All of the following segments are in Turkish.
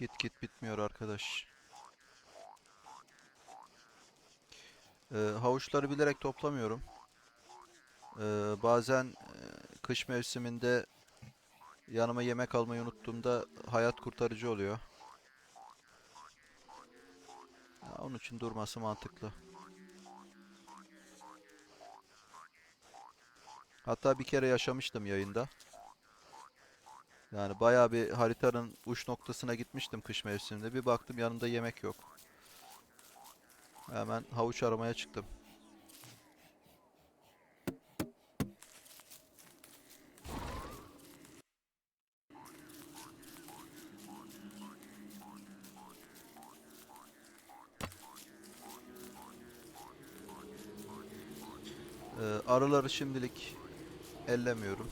Git git bitmiyor arkadaş. Ee, havuçları bilerek toplamıyorum. Ee, bazen e, kış mevsiminde yanıma yemek almayı unuttuğumda hayat kurtarıcı oluyor. Ya, onun için durması mantıklı. Hatta bir kere yaşamıştım yayında. Yani bayağı bir haritanın uç noktasına gitmiştim kış mevsiminde. Bir baktım yanımda yemek yok. Hemen havuç aramaya çıktım. Ee, arıları şimdilik ellemiyorum.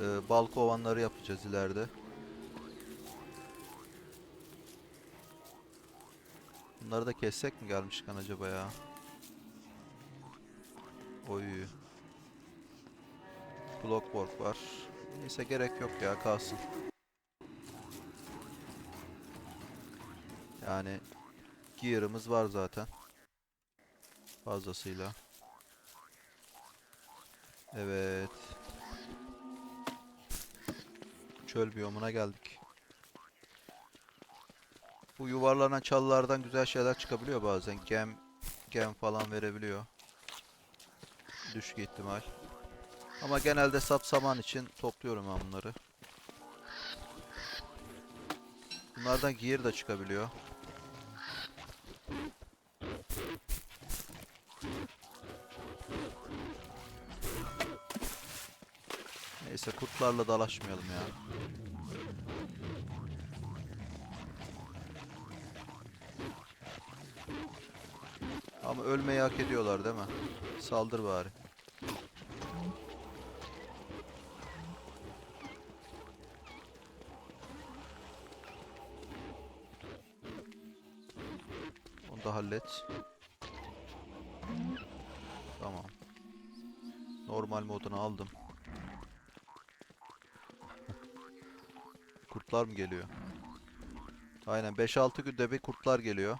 Ee, bal kovanları yapacağız ileride. Bunları da kessek mi gelmişken acaba ya? Oy. Blockwork var. Neyse gerek yok ya kalsın. Yani gear'ımız var zaten. Fazlasıyla. Evet. Çöl biyomuna geldik. Bu yuvarlanan çalılardan güzel şeyler çıkabiliyor bazen. Gem, gem falan verebiliyor. Düşük ihtimal. Ama genelde sap saman için topluyorum ben bunları. Bunlardan gear da çıkabiliyor. Neyse kurtlarla dalaşmayalım ya. Ama ölmeyi hak ediyorlar değil mi? Saldır bari. Onu da hallet. Tamam. Normal modunu aldım. Kurtlar mı geliyor? Aynen 5-6 günde bir kurtlar geliyor.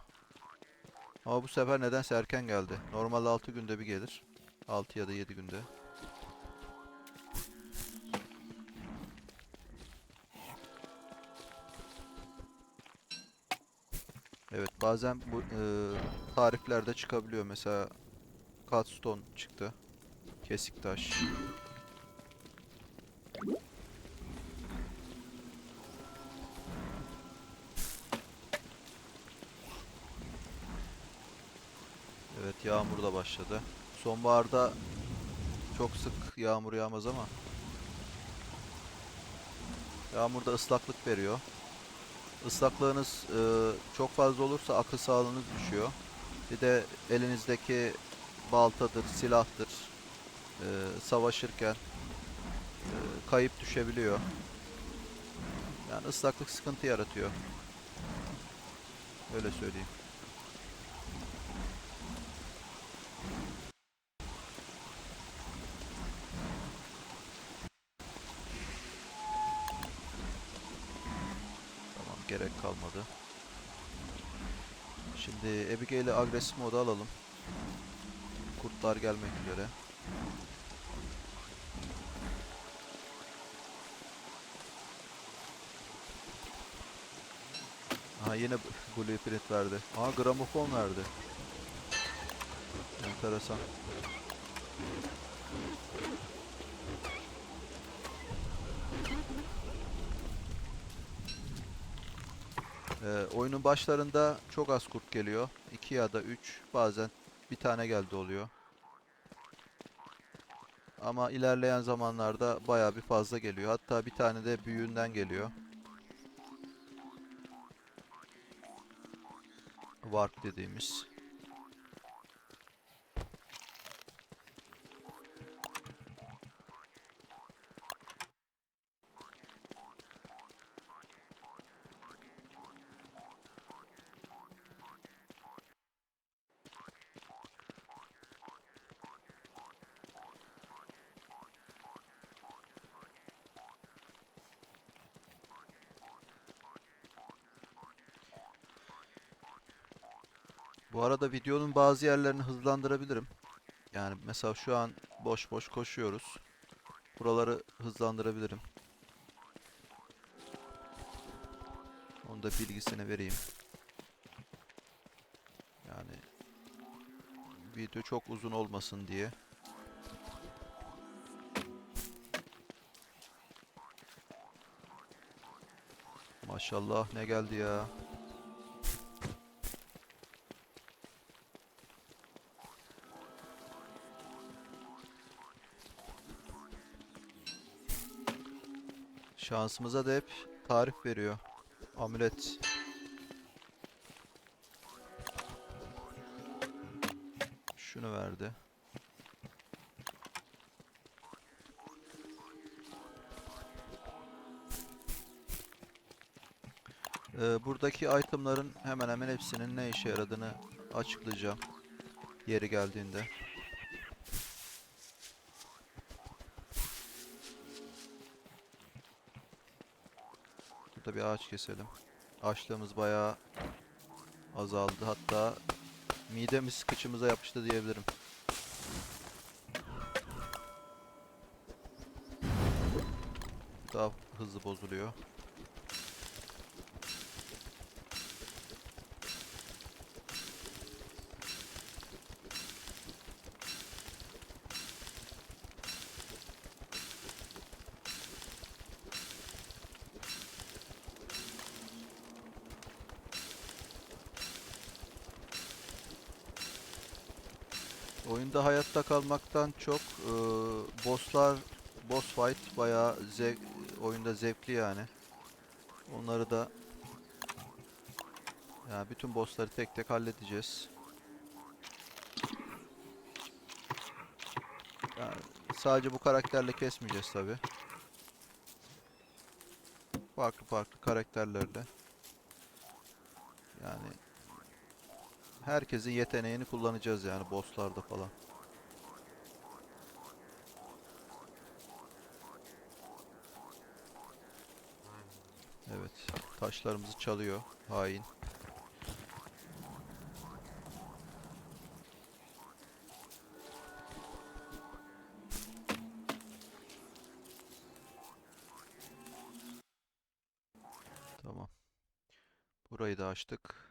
Ama bu sefer nedense erken geldi. Normalde 6 günde bir gelir. 6 ya da 7 günde. Evet bazen bu e, tariflerde çıkabiliyor. Mesela Cutstone çıktı. Kesik taş. Başladı. Sonbaharda çok sık yağmur yağmaz ama yağmurda ıslaklık veriyor. Islaklığınız e, çok fazla olursa akıl sağlığınız düşüyor. Bir de elinizdeki baltadır, silahtır. e, savaşırken e, kayıp düşebiliyor. Yani ıslaklık sıkıntı yaratıyor. Öyle söyleyeyim. Tamam gerek kalmadı. Şimdi Abigail'i agresif moda alalım. Kurtlar gelmek üzere. Aha yine blueprint verdi. Aha gramofon verdi. Enteresan. Ee, oyunun başlarında çok az kurt geliyor. 2 ya da 3 bazen bir tane geldi oluyor. Ama ilerleyen zamanlarda baya bir fazla geliyor. Hatta bir tane de büyüğünden geliyor. Warp dediğimiz. Bu arada videonun bazı yerlerini hızlandırabilirim. Yani mesela şu an boş boş koşuyoruz. Buraları hızlandırabilirim. Onu da bilgisini vereyim. Yani video çok uzun olmasın diye. Maşallah ne geldi ya. Şansımıza da hep tarif veriyor. Amulet. Şunu verdi. Ee, buradaki itemların hemen hemen hepsinin ne işe yaradığını açıklayacağım. Yeri geldiğinde. Bir ağaç keselim. Açlığımız bayağı azaldı. Hatta midemiz kıçımıza yapıştı diyebilirim. Daha hızlı bozuluyor. Oyunda hayatta kalmaktan çok eee bosslar, boss fight bayağı zevk, oyunda zevkli yani. Onları da ya bütün bossları tek tek halledeceğiz. Yani sadece bu karakterle kesmeyeceğiz tabi. Farklı farklı karakterlerle. Yani herkesin yeteneğini kullanacağız yani bosslarda falan. Evet, taşlarımızı çalıyor hain. Tamam. Burayı da açtık.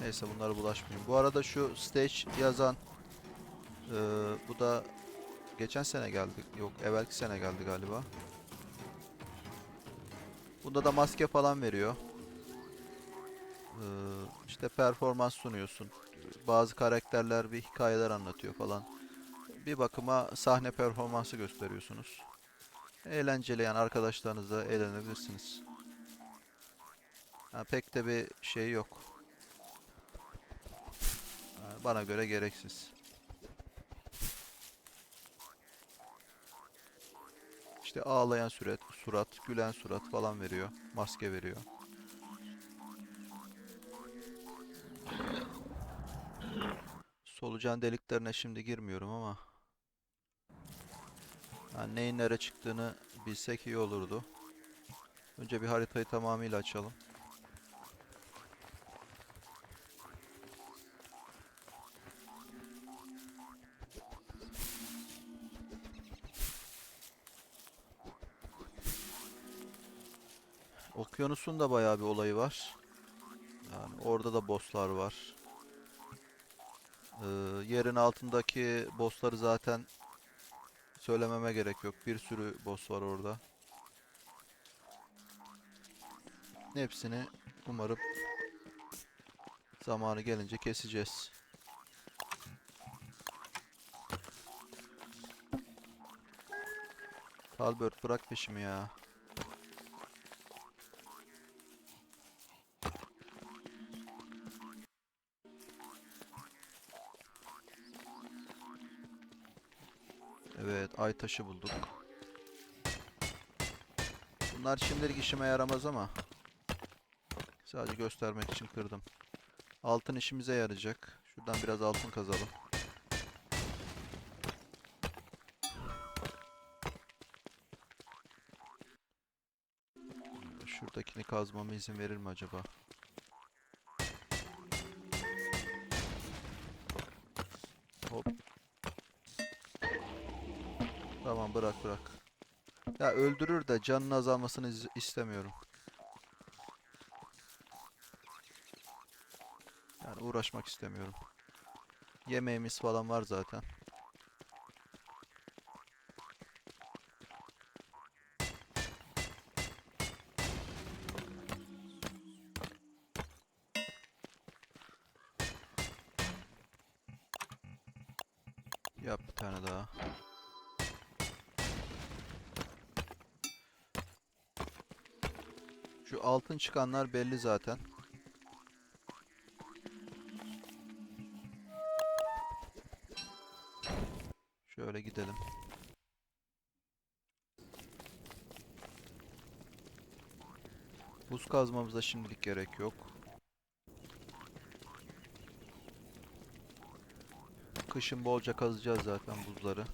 Neyse bunlara bulaşmayayım. Bu arada şu stage yazan eee, bu da geçen sene geldi. Yok, evvelki sene geldi galiba. Bunda da maske falan veriyor. Eee işte performans sunuyorsun. Bazı karakterler bir hikayeler anlatıyor falan. Bir bakıma sahne performansı gösteriyorsunuz. Eğlenceli yani arkadaşlarınızla eğlenebilirsiniz. Ha, pek de bir şey yok. Bana göre gereksiz. İşte ağlayan surat, surat, gülen surat falan veriyor. Maske veriyor. Solucan deliklerine şimdi girmiyorum ama ha, neyin nereye çıktığını bilsek iyi olurdu. Önce bir haritayı tamamıyla açalım. Okyanusun da bayağı bir olayı var. Yani orada da bosslar var. Ee, yerin altındaki bossları zaten söylememe gerek yok. Bir sürü boss var orada. Hepsini umarım zamanı gelince keseceğiz. Talbert bırak peşimi ya. Evet ay taşı bulduk. Bunlar şimdilik işime yaramaz ama sadece göstermek için kırdım. Altın işimize yarayacak. Şuradan biraz altın kazalım. Şuradakini kazmama izin verir mi acaba? Bırak. Ya öldürür de canın azalmasını istemiyorum. Yani uğraşmak istemiyorum. Yemeğimiz falan var zaten. Yap bir tane daha. Şu altın çıkanlar belli zaten. Şöyle gidelim. Buz kazmamıza şimdilik gerek yok. Kışın bolca kazacağız zaten buzları.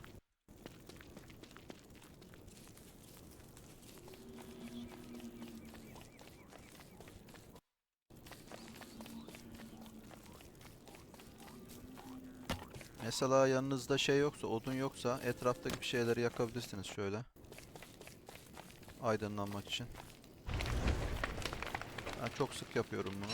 Mesela yanınızda şey yoksa, odun yoksa etraftaki bir şeyleri yakabilirsiniz şöyle. Aydınlanmak için. Ben çok sık yapıyorum bunu.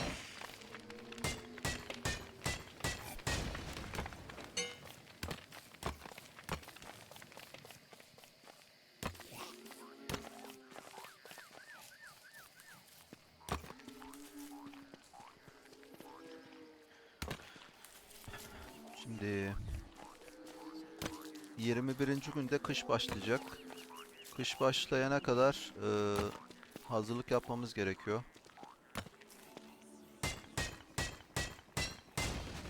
Kış başlayacak. Kış başlayana kadar e, hazırlık yapmamız gerekiyor.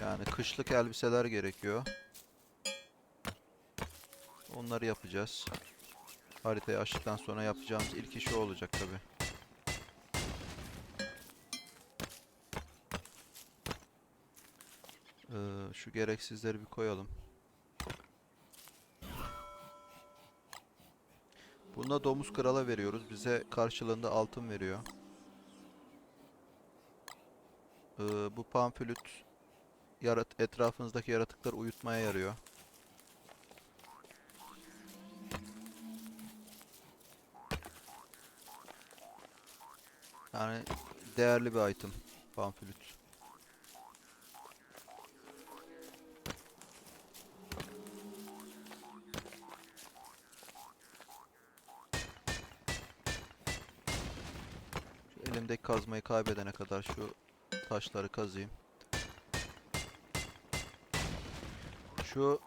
Yani kışlık elbiseler gerekiyor. Onları yapacağız. Haritayı açtıktan sonra yapacağımız ilk iş o olacak tabi. Ee, şu gereksizleri bir koyalım. Bunda domuz krala veriyoruz. Bize karşılığında altın veriyor. Ee, bu pamflüt yarat etrafınızdaki yaratıkları uyutmaya yarıyor. Yani değerli bir item pamflüt. Elimdeki kazmayı kaybedene kadar şu taşları kazayım. Şu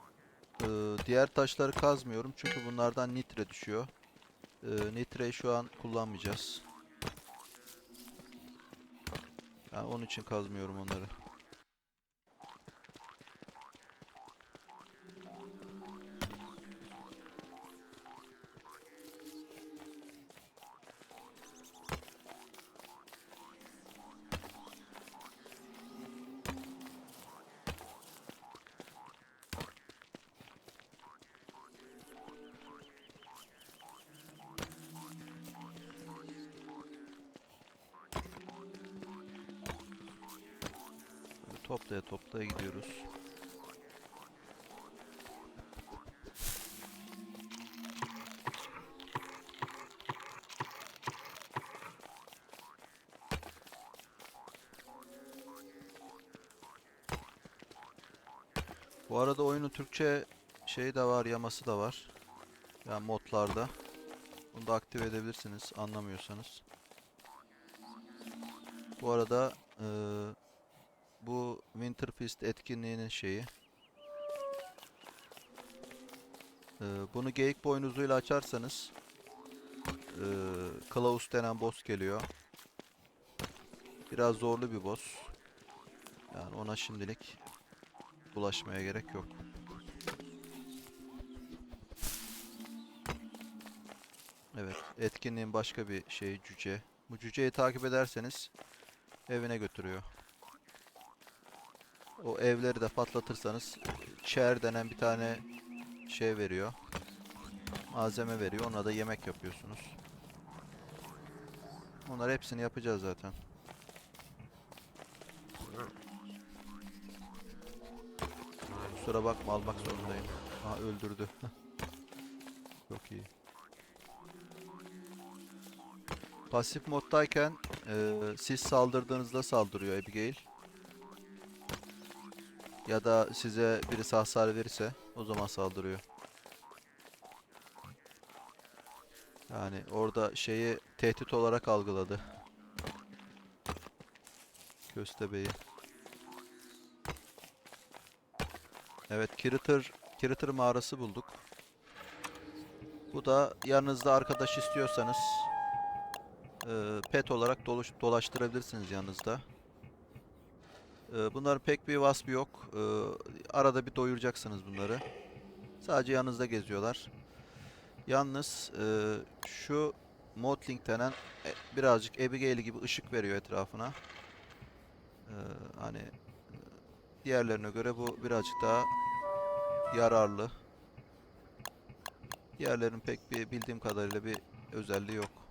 e, diğer taşları kazmıyorum çünkü bunlardan nitre düşüyor. E, nitreyi şu an kullanmayacağız. Yani onun için kazmıyorum onları. Toplaya toplaya gidiyoruz. Bu arada oyunun Türkçe şeyi de var, yaması da var. Yani modlarda. Bunu da aktive edebilirsiniz anlamıyorsanız. Bu arada eee, bu Winterfest etkinliğinin şeyi. Eee, bunu geyik boynuzuyla açarsanız eee Klaus denen boss geliyor. Biraz zorlu bir boss. Yani ona şimdilik bulaşmaya gerek yok. Evet, etkinliğin başka bir şeyi cüce. Bu cüceyi takip ederseniz evine götürüyor. O evleri de patlatırsanız çer denen bir tane şey veriyor. Malzeme veriyor. Ona da yemek yapıyorsunuz. Onları hepsini yapacağız zaten. Kusura bakma almak zorundayım. Aha öldürdü. Çok iyi. Pasif moddayken eee, siz saldırdığınızda saldırıyor Abigail. Ya da size birisi hasar verirse o zaman saldırıyor. Yani orada şeyi tehdit olarak algıladı. Köstebeği. Evet, Kiritter, Kiritter mağarası bulduk. Bu da yanınızda arkadaş istiyorsanız eee, pet olarak doluş, dolaştırabilirsiniz yanınızda. Eee, bunların pek bir vasfı yok. Eee, arada bir doyuracaksınız bunları. Sadece yanınızda geziyorlar. Yalnız eee, şu Motlink denen e, birazcık Abigail gibi ışık veriyor etrafına. Eee, hani e, diğerlerine göre bu birazcık daha yararlı. Diğerlerinin pek bir bildiğim kadarıyla bir özelliği yok.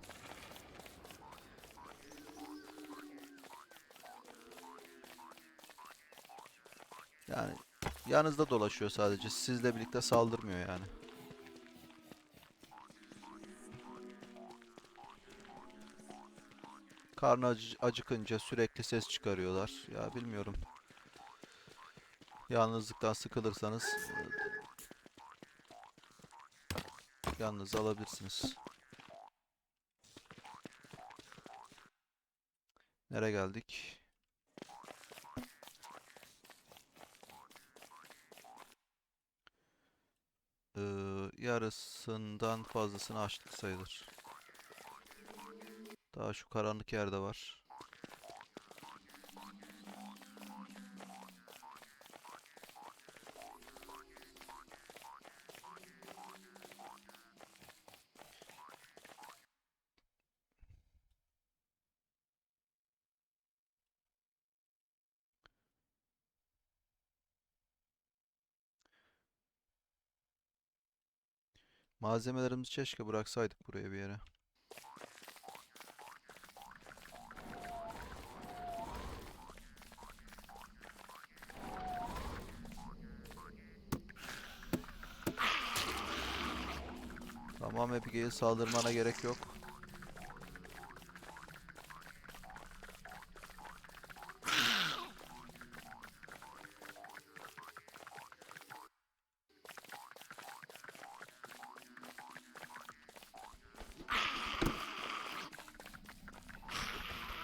Yani yanınızda dolaşıyor sadece. Sizle birlikte saldırmıyor yani. Karnı acı- acıkınca sürekli ses çıkarıyorlar. Ya bilmiyorum. Yalnızlıktan sıkılırsanız yalnız alabilirsiniz. Nereye geldik? Ee, yarısından fazlasını açtık sayılır. Daha şu karanlık yerde var. Malzemelerimizi keşke bıraksaydık buraya bir yere. Tamam Abigail saldırmana gerek yok.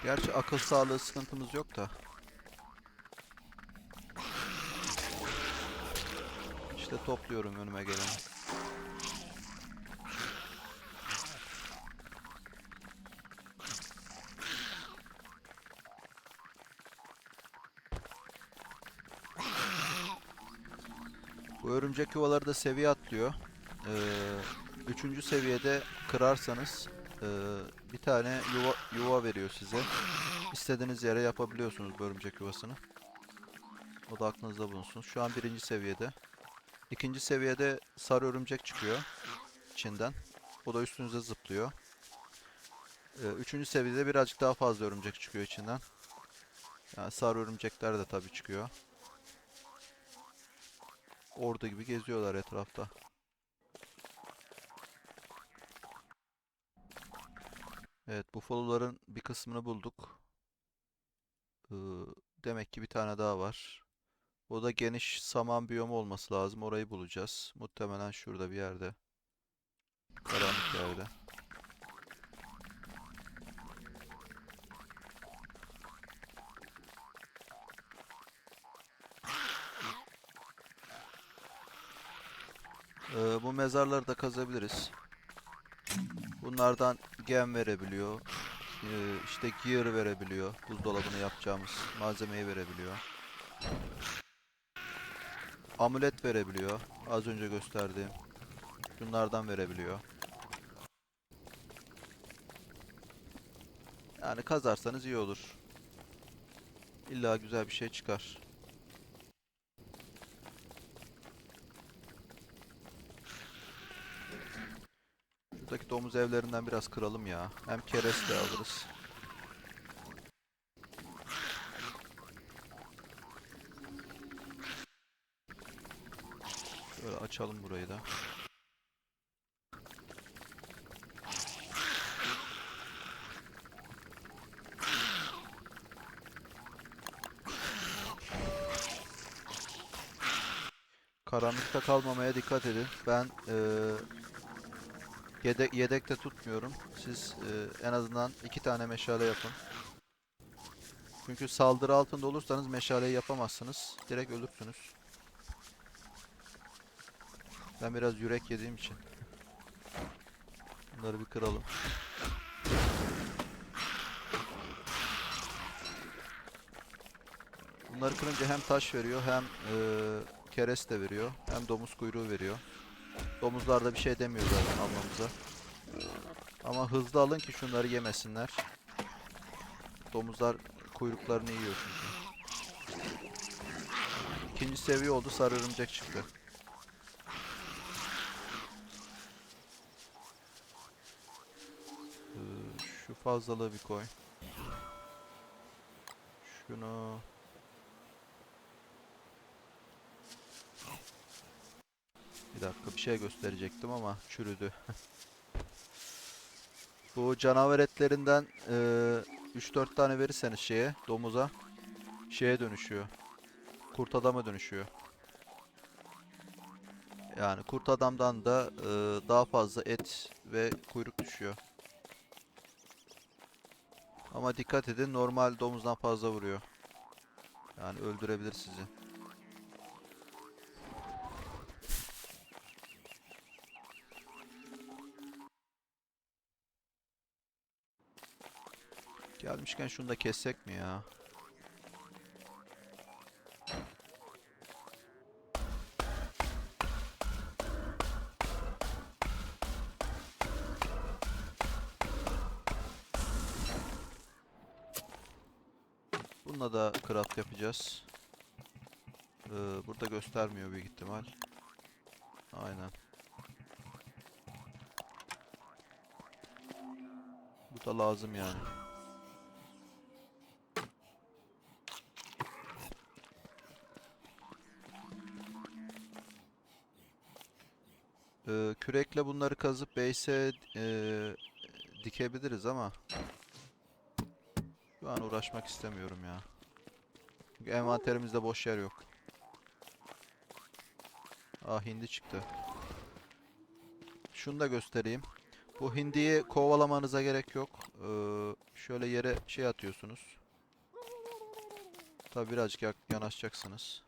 Gerçi akıl sağlığı sıkıntımız yok da. İşte topluyorum önüme geleni. Bu örümcek yuvaları da seviye atlıyor. Ee, üçüncü seviyede kırarsanız ee, bir tane yuva, yuva veriyor size. İstediğiniz yere yapabiliyorsunuz bu örümcek yuvasını. O da aklınızda bulunsun. Şu an birinci seviyede. İkinci seviyede sarı örümcek çıkıyor içinden. O da üstünüze zıplıyor. Ee, üçüncü seviyede birazcık daha fazla örümcek çıkıyor içinden. Yani sarı örümcekler de tabii çıkıyor. Ordu gibi geziyorlar etrafta. Evet, bufaloların bir kısmını bulduk. Demek ki bir tane daha var. O da geniş saman biyomu olması lazım. Orayı bulacağız. Muhtemelen şurada bir yerde. Karanlık yerde. Ee, bu mezarları da kazabiliriz. Bunlardan gem verebiliyor. Ee, işte gear verebiliyor. Buzdolabını yapacağımız malzemeyi verebiliyor. Amulet verebiliyor. Az önce gösterdiğim. Şunlardan verebiliyor. Yani kazarsanız iyi olur. İlla güzel bir şey çıkar. Buradaki domuz evlerinden biraz kıralım ya. Hem keres de alırız. Şöyle açalım burayı da. Karanlıkta kalmamaya dikkat edin. Ben ee, yedek yedekte tutmuyorum. Siz eee, en azından iki tane meşale yapın. Çünkü saldırı altında olursanız meşaleyi yapamazsınız. Direkt ölürsünüz. Ben biraz yürek yediğim için. Bunları bir kıralım. Bunları kırınca hem taş veriyor hem eee kereste veriyor. Hem domuz kuyruğu veriyor. Domuzlar da bir şey demiyor zaten almamıza. Ama hızlı alın ki şunları yemesinler. Domuzlar kuyruklarını yiyor çünkü. İkinci seviye oldu sarı örümcek çıktı. Ee, şu fazlalığı bir koy. Şunu Bir dakika bir şey gösterecektim ama çürüdü. Bu canavar etlerinden eee 3-4 tane verirseniz şeye, domuza şeye dönüşüyor. Kurt adama dönüşüyor. Yani kurt adamdan da eee, daha fazla et ve kuyruk düşüyor. Ama dikkat edin normal domuzdan fazla vuruyor. Yani öldürebilir sizi. Gelmişken şunu da kessek mi ya? Bununla da craft yapacağız. Ee, burada göstermiyor büyük ihtimal. Aynen. Bu da lazım yani. Ee, kürekle bunları kazıp base'e eee, dikebiliriz ama şu an uğraşmak istemiyorum ya. Çünkü envanterimizde boş yer yok. Ah hindi çıktı. Şunu da göstereyim. Bu hindiyi kovalamanıza gerek yok. Ee, şöyle yere şey atıyorsunuz. Tabi birazcık yanaşacaksınız.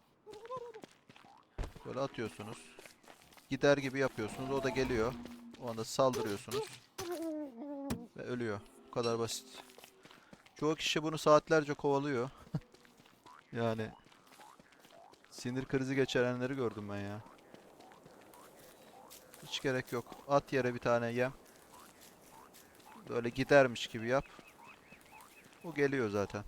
Böyle atıyorsunuz. Gider gibi yapıyorsunuz. O da geliyor. O anda saldırıyorsunuz. Ve ölüyor. Bu kadar basit. Çoğu kişi bunu saatlerce kovalıyor. yani sinir krizi geçirenleri gördüm ben ya. Hiç gerek yok. At yere bir tane yem. Böyle gidermiş gibi yap. O geliyor zaten.